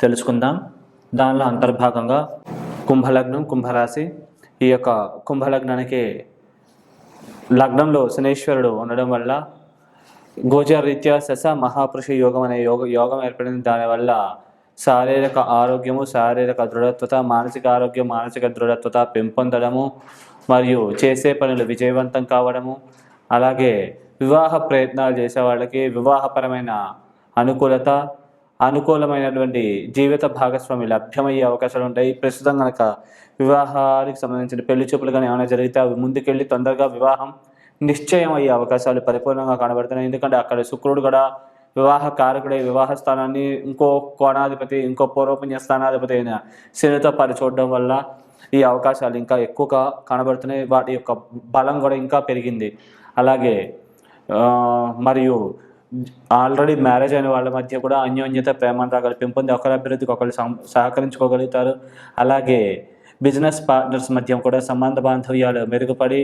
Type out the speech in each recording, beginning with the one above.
తెలుసుకుందాం. దానిలో అంతర్భాగంగా కుంభలగ్నం కుంభరాశి. ఈ యొక్క కుంభలగ్నానికి లగ్నంలో శనేశ్వరుడు ఉండడం వల్ల గోచర రీత్యా శశ మహాపురుష యోగం అనే యోగ యోగం ఏర్పడింది. దానివల్ల శారీరక ఆరోగ్యము శారీరక దృఢత్వత మానసిక ఆరోగ్యం మానసిక దృఢత్వత పెంపొందడము మరియు చేసే పనులు విజయవంతం కావడము అలాగే వివాహ ప్రయత్నాలు చేసే వాళ్ళకి వివాహపరమైన అనుకూలత అనుకూలమైనటువంటి జీవిత భాగస్వామి లభ్యమయ్యే అవకాశాలు ఉంటాయి. ప్రస్తుతం కనుక వివాహానికి సంబంధించిన పెళ్ళి చూపులు కానీ ఏమైనా జరిగితే అవి ముందుకెళ్ళి తొందరగా వివాహం నిశ్చయం అయ్యే అవకాశాలు పరిపూర్ణంగా కనబడుతున్నాయి. ఎందుకంటే అక్కడ శుక్రుడు కూడా వివాహ కారకుడే వివాహ స్థానాన్ని ఇంకో కోణాధిపతి ఇంకో పూర్వపుణ్య స్థానాధిపతి అయిన శనితో పరిచూడడం వల్ల ఈ అవకాశాలు ఇంకా ఎక్కువగా కనబడుతున్నాయి. వాటి యొక్క బలం కూడా ఇంకా పెరిగింది. అలాగే మరియు ఆల్రెడీ మ్యారేజ్ అయిన వాళ్ళ మధ్య కూడా అన్యోన్యత ప్రేమానురాగాలు పెంపొంది ఒకరి అభివృద్ధికి ఒకరు సహకరించుకోగలుగుతారు. అలాగే బిజినెస్ పార్ట్నర్స్ మధ్య కూడా సంబంధ బాంధవ్యాలు మెరుగుపడి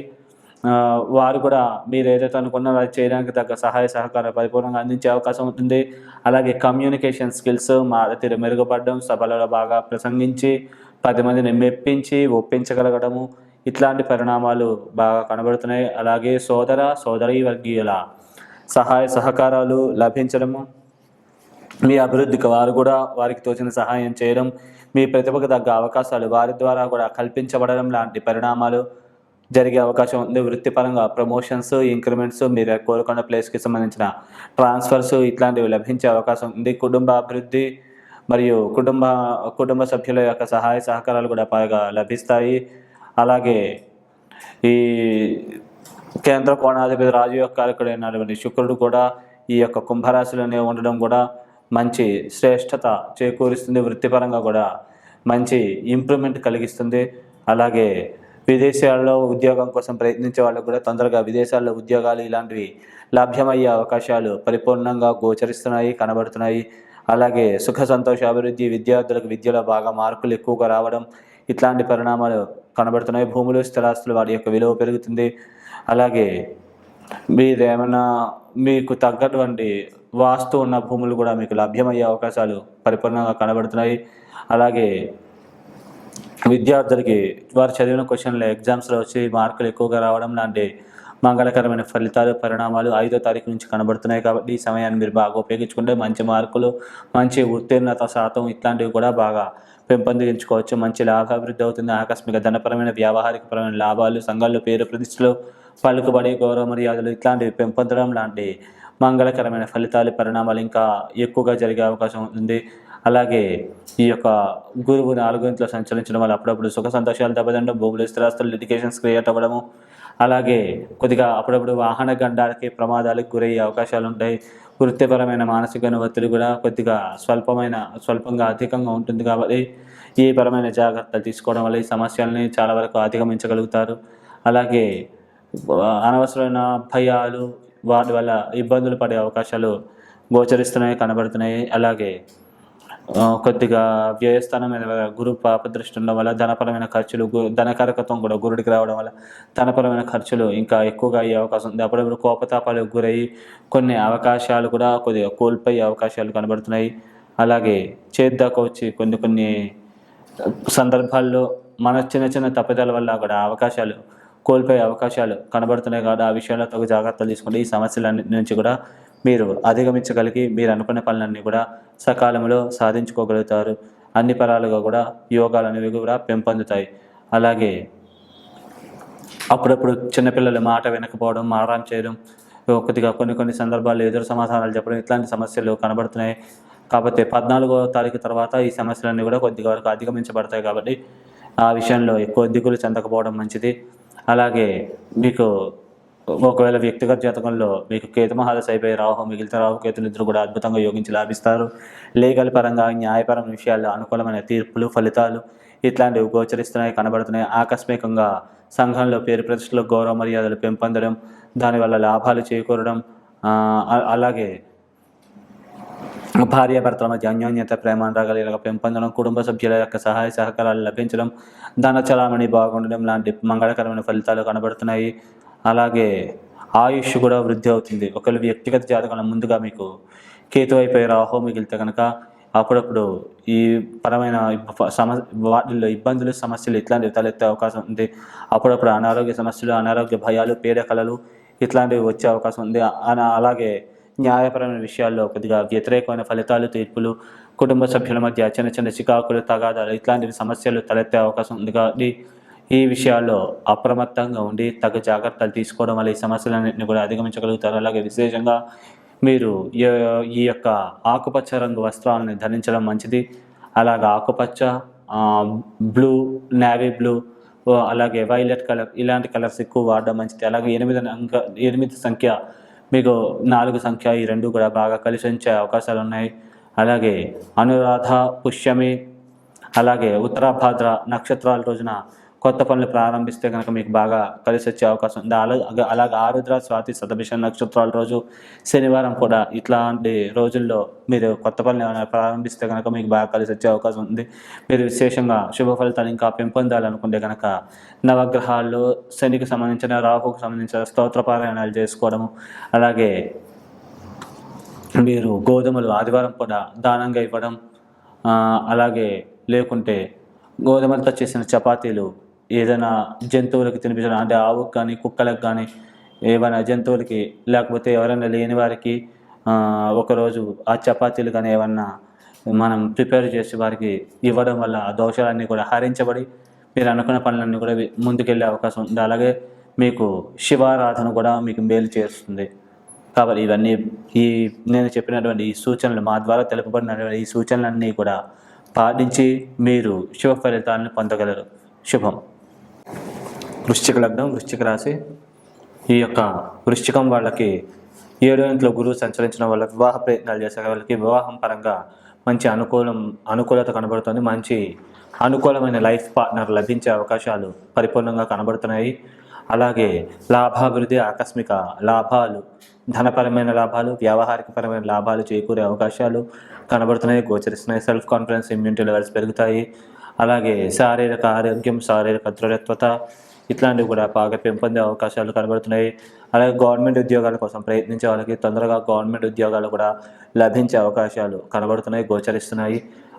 వారు కూడా మీరు ఏదైతే అనుకున్నారో అది చేయడానికి తగ్గ సహాయ సహకారాలు పరిపూర్ణంగా అందించే అవకాశం ఉంటుంది. అలాగే కమ్యూనికేషన్ స్కిల్స్ మారతీరు మెరుగుపడడం సభలలో బాగా ప్రసంగించి పది మందిని మెప్పించి ఒప్పించగలగడము ఇట్లాంటి పరిణామాలు బాగా కనబడుతున్నాయి. అలాగే సోదర సోదరీ వర్గీయుల సహాయ సహకారాలు లభించడము. మీ అభివృద్ధికి వారు కూడా వారికి తోచిన సహాయం చేయడం మీ ప్రతిభకు తగ్గ అవకాశాలు వారి ద్వారా కూడా కల్పించబడడం లాంటి పరిణామాలు జరిగే అవకాశం ఉంది. వృత్తిపరంగా ప్రమోషన్స్ ఇంక్రిమెంట్స్ మీరు కోరుకున్న ప్లేస్కి సంబంధించిన ట్రాన్స్ఫర్స్ ఇట్లాంటివి లభించే అవకాశం ఉంది. కుటుంబ అభివృద్ధి మరియు కుటుంబ కుటుంబ సభ్యుల యొక్క సహాయ సహకారాలు కూడా బాగా లభిస్తాయి. అలాగే ఈ కేంద్ర కోణాధిపతి రాజు యొక్క కారకుడైనటువంటి శుక్రుడు కూడా ఈ యొక్క కుంభరాశిలోనే ఉండడం కూడా మంచి శ్రేష్టత చేకూరుస్తుంది. వృత్తిపరంగా కూడా మంచి ఇంప్రూవ్మెంట్ కలిగిస్తుంది. అలాగే విదేశాల్లో ఉద్యోగం కోసం ప్రయత్నించే వాళ్ళకు కూడా తొందరగా విదేశాల్లో ఉద్యోగాలు ఇలాంటివి లభ్యమయ్యే అవకాశాలు పరిపూర్ణంగా గోచరిస్తున్నాయి కనబడుతున్నాయి. అలాగే సుఖ సంతోష అభివృద్ధి విద్యార్థులకు విద్యలో బాగా మార్కులు ఎక్కువగా రావడం ఇట్లాంటి పరిణామాలు కనబడుతున్నాయి. భూములు స్థిరాస్తులు వాటి యొక్క విలువ పెరుగుతుంది. అలాగే మీరేమైనా మీకు తగ్గటువంటి వాస్తు ఉన్న భూములు కూడా మీకు లభ్యమయ్యే అవకాశాలు పరిపూర్ణంగా కనబడుతున్నాయి. అలాగే విద్యార్థులకి వారు చదివిన క్వశ్చన్లు ఎగ్జామ్స్లో వచ్చి మార్కులు ఎక్కువగా రావడం లాంటి మంగళకరమైన ఫలితాలు పరిణామాలు ఐదో తారీఖు నుంచి కనబడుతున్నాయి కాబట్టి ఈ సమయాన్ని మీరు బాగా ఉపయోగించుకుంటే మంచి మార్కులు మంచి ఉత్తీర్ణత శాతం ఇట్లాంటివి కూడా బాగా పెంపొందించుకోవచ్చు మంచి లాభాభివృద్ధి అవుతుంది. ఆకస్మిక ధనపరమైన వ్యావహారికపరమైన లాభాలు సంఘాల్లో పేరు ప్రతిష్టలు పలుకుబడి గౌరవ మర్యాదలు ఇట్లాంటివి పెంపొందడం లాంటి మంగళకరమైన ఫలితాలు పరిణామాలు ఇంకా ఎక్కువగా జరిగే అవకాశం ఉంది. అలాగే ఈ యొక్క గురువు నాలుగు ఇంట్లో సంచరించడం వల్ల అప్పుడప్పుడు సుఖ సంతోషాలు దెబ్బతిండడం భూములు స్థిరాస్తులు లిటికేషన్స్ క్రియేట్ అవ్వడము అలాగే కొద్దిగా అప్పుడప్పుడు వాహన గండాలకి ప్రమాదాలకు గురయ్యే అవకాశాలు ఉంటాయి వృత్తిపరమైన మానసిక ఒత్తిడి కూడా కొద్దిగా స్వల్పమైన స్వల్పంగా అధికంగా ఉంటుంది కాబట్టి ఈ పరమైన జాగ్రత్తలు తీసుకోవడం వల్ల ఈ సమస్యల్ని చాలా వరకు అధిగమించగలుగుతారు. అలాగే అనవసరమైన భయాలు వాటి వల్ల ఇబ్బందులు పడే అవకాశాలు గోచరిస్తున్నాయి కనబడుతున్నాయి. అలాగే కొద్దిగా వ్యయస్థానం మీద గురు పాపదృష్టి ఉండడం వల్ల ధనపరమైన ఖర్చులు ధనకారకత్వం కూడా గురుడికి రావడం వల్ల ధనపరమైన ఖర్చులు ఇంకా ఎక్కువగా అయ్యే అవకాశం ఉంది. అప్పుడప్పుడు కోపతాపాలకు గురయ్యి కొన్ని అవకాశాలు కూడా కొద్దిగా కోల్పోయే అవకాశాలు కనబడుతున్నాయి. అలాగే చేద్దాకా వచ్చి కొన్ని కొన్ని సందర్భాల్లో మన చిన్న చిన్న తప్పిదాల వల్ల కూడా అవకాశాలు కోల్పోయే అవకాశాలు కనబడుతున్నాయి కాబట్టి ఆ విషయంలో తగు జాగ్రత్తలు తీసుకుంటే ఈ సమస్యలన్నిటి నుంచి కూడా మీరు అధిగమించగలిగి మీరు అనుకున్న పనులన్నీ కూడా సకాలంలో సాధించుకోగలుగుతారు. అన్ని పరాలుగా కూడా యోగాలు అనేవి కూడా పెంపొందుతాయి. అలాగే అప్పుడప్పుడు చిన్నపిల్లలు మాట వినకపోవడం మారాం చేయడం కొద్దిగా కొన్ని కొన్ని సందర్భాల్లో ఎదురు సమాధానాలు చెప్పడం ఇట్లాంటి సమస్యలు కనబడుతున్నాయి. కాకపోతే పద్నాలుగో తారీఖు తర్వాత ఈ సమస్యలన్నీ కూడా కొద్దిగా వరకు అధిగమించబడతాయి కాబట్టి ఆ విషయంలో ఎక్కువ దిగులు చెందకపోవడం మంచిది. అలాగే మీకు ఒకవేళ వ్యక్తిగత జాతకంలో మీకు కేతు మహాదశ అయిపోయి రాహు మిగిలిన రాహు కేతులు ఇద్దరు కూడా అద్భుతంగా యోగించి లాభిస్తారు. లీగల్ పరంగా న్యాయపరమైన విషయాల్లో అనుకూలమైన తీర్పులు ఫలితాలు ఇట్లాంటివి గోచరిస్తున్నాయి కనబడుతున్నాయి. ఆకస్మికంగా సంఘంలో పేరు ప్రతిష్టలు గౌరవ మర్యాదలు పెంపొందడం దానివల్ల లాభాలు చేకూరడం అలాగే భార్యాభర్తల మధ్య అన్యోన్యత ప్రేమానురాగాలు ఇలాగ పెంపొందడం కుటుంబ సభ్యుల యొక్క సహాయ సహకారాలు లభించడం ధన చలామణి బాగుండడం లాంటి మంగళకరమైన ఫలితాలు కనబడుతున్నాయి. అలాగే ఆయుష్ కూడా వృద్ధి అవుతుంది. ఒకవేళ వ్యక్తిగత జాతకంలో ముందుగా మీకు కేతు అయిపోయి రాహో మిగిలితే కనుక అప్పుడప్పుడు ఈ పరమైన సమ వాటిల్లో ఇబ్బందులు సమస్యలు ఇట్లాంటివి తలెత్తే అవకాశం ఉంది. అప్పుడప్పుడు అనారోగ్య సమస్యలు అనారోగ్య భయాలు పీడకలలు ఇట్లాంటివి వచ్చే అవకాశం ఉంది. అన- అలాగే న్యాయపరమైన విషయాల్లో కొద్దిగా వ్యతిరేకమైన ఫలితాలు తీర్పులు కుటుంబ సభ్యుల మధ్య చిన్న చిన్న చికాకులు తగాదాలు ఇట్లాంటి సమస్యలు తలెత్తే అవకాశం ఉంది కాబట్టి ఈ విషయాల్లో అప్రమత్తంగా ఉండి తగు జాగ్రత్తలు తీసుకోవడం వల్ల ఈ సమస్యలన్నింటినీ కూడా అధిగమించగలుగుతారు. అలాగే విశేషంగా మీరు ఈ- ఈ యొక్క ఆకుపచ్చ రంగు వస్త్రాలను ధరించడం మంచిది. అలాగే ఆకుపచ్చ బ్లూ నేవీ బ్లూ అలాగే వైలెట్ కలర్ ఇలాంటి కలర్స్ ఎక్కువ వాడడం మంచిది. అలాగే ఎనిమిది అంక ఎనిమిది సంఖ్య మీకు నాలుగు సంఖ్య ఈ రెండు కూడా బాగా కలిసి ఉంచే అవకాశాలు ఉన్నాయి. అలాగే అనురాధ పుష్యమి అలాగే ఉత్తరాభాద్ర నక్షత్రాల రోజున కొత్త పనులు ప్రారంభిస్తే కనుక మీకు బాగా కలిసి వచ్చే అవకాశం ఉంది. అలాగే అలాగే ఆరుద్ర స్వాతి శతభిష నక్షత్రాల రోజు శనివారం కూడా ఇట్లాంటి రోజుల్లో మీరు కొత్త పనులు ఏమైనా ప్రారంభిస్తే కనుక మీకు బాగా కలిసి వచ్చే అవకాశం ఉంది. మీరు విశేషంగా శుభ ఫలితాలు ఇంకా పెంపొందాలనుకుంటే కనుక నవగ్రహాల్లో శనికి సంబంధించిన రాహుకు సంబంధించిన స్తోత్ర పారాయణాలు చేసుకోవడము అలాగే మీరు గోధుమలు ఆదివారం కూడా దానంగా ఇవ్వడం అలాగే లేకుంటే గోధుమలతో చేసిన చపాతీలు ఏదైనా జంతువులకి తినిపించడం అంటే ఆవుకు కానీ కుక్కలకు కానీ ఏమైనా జంతువులకి లేకపోతే ఎవరైనా లేని వారికి ఒకరోజు ఆ చపాతీలు కానీ ఏమన్నా మనం ప్రిపేర్ చేసి వారికి ఇవ్వడం వల్ల ఆ దోషాలన్నీ కూడా హరించబడి మీరు అనుకున్న పనులన్నీ కూడా ముందుకెళ్ళే అవకాశం ఉంది. అలాగే మీకు శివారాధన కూడా మీకు మేలు చేస్తుంది. కాబట్టి ఇవన్నీ ఈ నేను చెప్పినటువంటి ఈ సూచనలు మా ద్వారా తెలుపబడినటువంటి ఈ సూచనలన్నీ కూడా పాటించి మీరు శుభ ఫలితాలను పొందగలరు. శుభం. వృశ్చిక లగ్నం వృశ్చిక రాశి. ఈ యొక్క వృశ్చికం వాళ్ళకి ఏడో ఇంట్లో గురువు సంచరించిన వాళ్ళకి వివాహ ప్రయత్నాలు చేసే వాళ్ళకి వివాహం పరంగా మంచి అనుకూలం అనుకూలత కనబడుతుంది. మంచి అనుకూలమైన లైఫ్ పార్ట్నర్ లభించే అవకాశాలు పరిపూర్ణంగా కనబడుతున్నాయి. అలాగే లాభాభివృద్ధి ఆకస్మిక లాభాలు ధనపరమైన లాభాలు వ్యావహారికపరమైన లాభాలు చేకూరే అవకాశాలు కనబడుతున్నాయి. గోచరిస్తున్నాయి. సెల్ఫ్ కాన్ఫిడెన్స్ ఇమ్యూనిటీ లెవెల్స్ పెరుగుతాయి. అలాగే శారీరక ఆరోగ్యం శారీరక దృఢత్వత ఇట్లాంటివి కూడా బాగా పెంపొందే అవకాశాలు కనబడుతున్నాయి. అలాగే గవర్నమెంట్ ఉద్యోగాల కోసం ప్రయత్నించే వాళ్ళకి తొందరగా గవర్నమెంట్ ఉద్యోగాలు కూడా లభించే అవకాశాలు కనబడుతున్నాయి గోచరిస్తున్నాయి.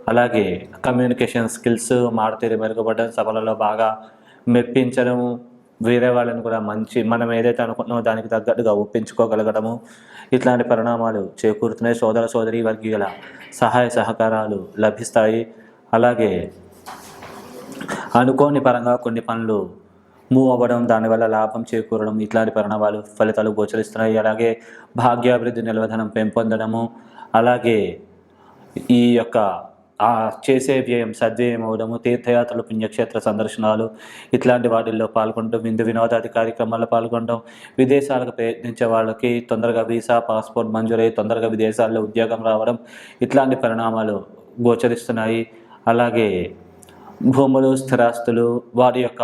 అలాగే కమ్యూనికేషన్ స్కిల్స్ మారుతీరు మెరుగుపడడం సభలలో బాగా మెప్పించడము వేరే వాళ్ళని కూడా మంచి మనం ఏదైతే అనుకుంటున్నామో దానికి తగ్గట్టుగా ఒప్పించుకోగలగడము ఇట్లాంటి పరిణామాలు చేకూరుతున్నాయి. సోదర సోదరి వర్గీయుల సహాయ సహకారాలు లభిస్తాయి. అలాగే అనుకోని పరంగా కొన్ని పనులు మూవ్ అవ్వడం దానివల్ల లాభం చేకూరడం ఇట్లాంటి పరిణామాలు ఫలితాలు గోచరిస్తున్నాయి. అలాగే భాగ్యాభివృద్ధి నిలవధనం పెంపొందడము అలాగే ఈ యొక్క ఆ చేసే వ్యయం సద్వ్యయం అవడము తీర్థయాత్రలు పుణ్యక్షేత్ర సందర్శనాలు ఇట్లాంటి వాటిల్లో పాల్గొనడం విందు వినోదాది కార్యక్రమాల్లో పాల్గొనడం విదేశాలకు ప్రయత్నించే వాళ్ళకి తొందరగా వీసా పాస్పోర్ట్ మంజూరై తొందరగా విదేశాల్లో ఉద్యోగం రావడం ఇట్లాంటి పరిణామాలు గోచరిస్తున్నాయి. అలాగే భూములు స్థిరాస్తులు వాటి యొక్క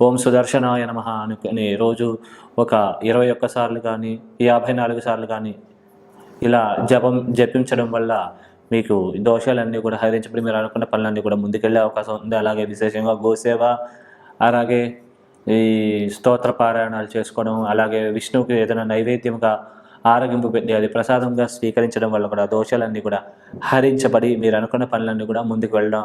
ఓం సుదర్శనాయ నమ అనుకుని రోజు ఒక ఇరవై ఒక్క సార్లు కానీ యాభై నాలుగు సార్లు కానీ ఇలా జపం జపించడం వల్ల మీకు ఈ దోషాలన్నీ కూడా హరించబడి మీరు అనుకున్న పనులన్నీ కూడా ముందుకెళ్ళే అవకాశం ఉంది. అలాగే విశేషంగా గోసేవ అలాగే ఈ స్తోత్ర పారాయణాలు చేసుకోవడం అలాగే విష్ణువుకి ఏదైనా నైవేద్యంగా ఆరగింపు పెట్టి అది ప్రసాదంగా స్వీకరించడం వల్ల కూడా దోషాలన్నీ కూడా హరించబడి మీరు అనుకున్న పనులన్నీ కూడా ముందుకు వెళ్ళడం